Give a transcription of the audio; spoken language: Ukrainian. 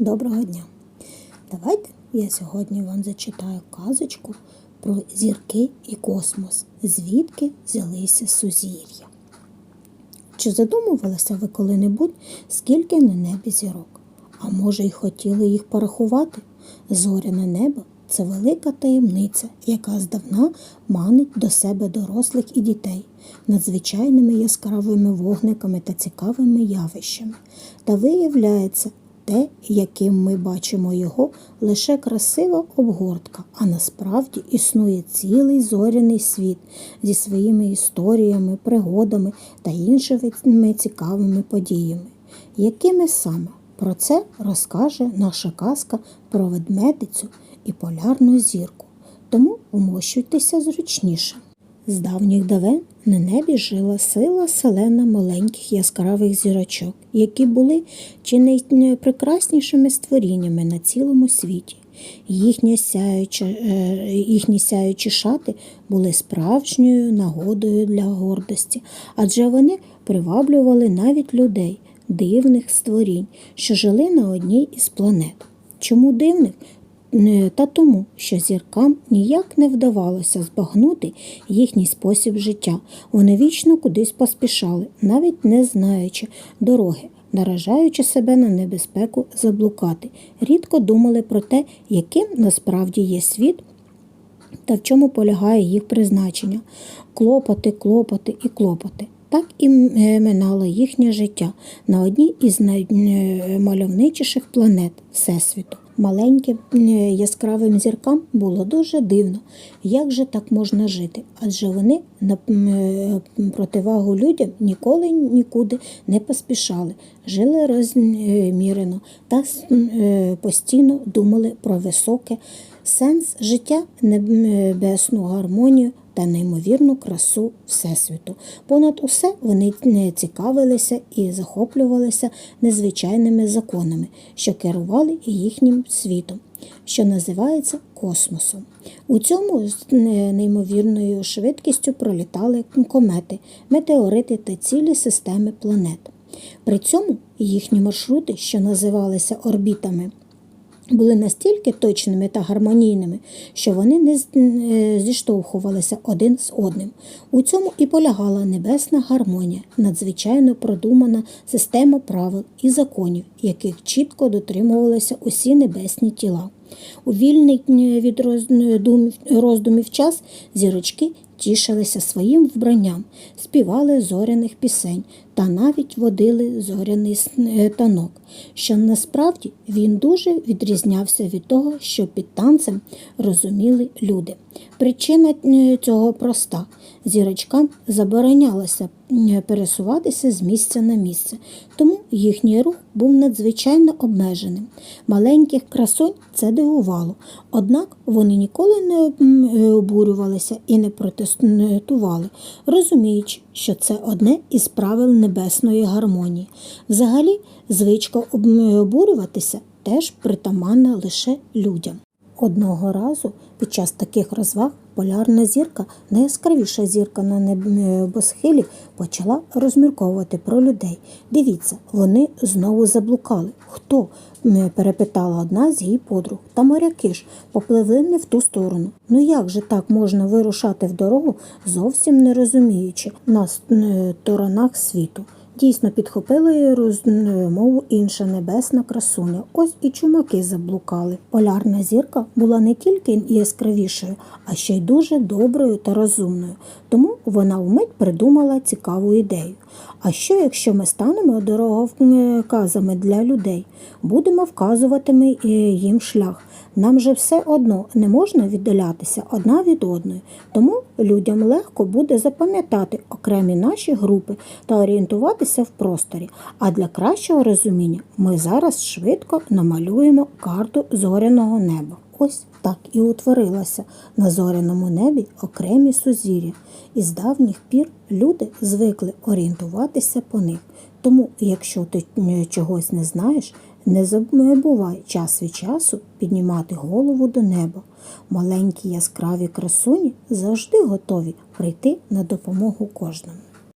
Доброго дня! Давайте я сьогодні вам зачитаю казочку про зірки і космос, звідки взялися сузір'я. Чи задумувалися ви коли-небудь, скільки на небі зірок? А може, й хотіли їх порахувати? Зоряне небо це велика таємниця, яка здавна манить до себе дорослих і дітей надзвичайними яскравими вогниками та цікавими явищами. Та виявляється, те, яким ми бачимо його, лише красива обгортка, а насправді існує цілий зоряний світ зі своїми історіями, пригодами та іншими цікавими подіями. Якими саме? Про це розкаже наша казка про ведмедицю і полярну зірку. Тому вмощуйтеся зручніше. З давніх давен на небі жила сила селена маленьких яскравих зірочок, які були чи не найпрекраснішими створіннями на цілому світі. Їхні сяючі, е, їхні сяючі шати були справжньою нагодою для гордості, адже вони приваблювали навіть людей, дивних створінь, що жили на одній із планет. Чому дивних? Та тому, що зіркам ніяк не вдавалося збагнути їхній спосіб життя. Вони вічно кудись поспішали, навіть не знаючи дороги, наражаючи себе на небезпеку заблукати. Рідко думали про те, яким насправді є світ та в чому полягає їх призначення. Клопоти, клопоти і клопоти. Так і минало їхнє життя на одній із наймальовничіших планет Всесвіту. Маленьким яскравим зіркам було дуже дивно, як же так можна жити, адже вони на противагу людям ніколи нікуди не поспішали, жили розмірено та постійно думали про високе. Сенс життя, небесну гармонію та неймовірну красу Всесвіту. Понад усе вони не цікавилися і захоплювалися незвичайними законами, що керували їхнім світом, що називається космосом. У цьому з неймовірною швидкістю пролітали комети, метеорити та цілі системи планет. При цьому їхні маршрути, що називалися орбітами, були настільки точними та гармонійними, що вони не зіштовхувалися один з одним. У цьому і полягала небесна гармонія, надзвичайно продумана система правил і законів, яких чітко дотримувалися усі небесні тіла. У вільний від роздумів час зірочки тішилися своїм вбранням, співали зоряних пісень та навіть водили зоряний танок, що насправді він дуже відрізнявся від того, що під танцем розуміли люди. Причина цього проста: зірочкам заборонялося пересуватися з місця на місце, тому їхній рух був надзвичайно обмеженим. Маленьких красонь це дивувало, однак вони ніколи не обурювалися і не протестували, розуміючи, що це одне із правил небесної гармонії. Взагалі, звичка обурюватися теж притаманна лише людям. Одного разу під час таких розваг полярна зірка, найяскравіша зірка на небосхилі, почала розмірковувати про людей. Дивіться, вони знову заблукали. Хто? перепитала одна з її подруг. Та моряки ж попливли не в ту сторону. Ну як же так можна вирушати в дорогу, зовсім не розуміючи на сторонах світу? Дійсно підхопила її розмову інша небесна красуня. Ось і чумаки заблукали. Полярна зірка була не тільки яскравішою, а ще й дуже доброю та розумною. Тому вона вмить придумала цікаву ідею. А що, якщо ми станемо дороговказами для людей, будемо вказувати їм шлях? Нам же все одно не можна віддалятися одна від одної, тому людям легко буде запам'ятати окремі наші групи та орієнтуватися в просторі. А для кращого розуміння ми зараз швидко намалюємо карту зоряного неба. Ось так і утворилося на зоряному небі окремі сузір'я, і з давніх пір люди звикли орієнтуватися по них. Тому, якщо ти чогось не знаєш, не забувай час від часу піднімати голову до неба. Маленькі яскраві красуні завжди готові прийти на допомогу кожному.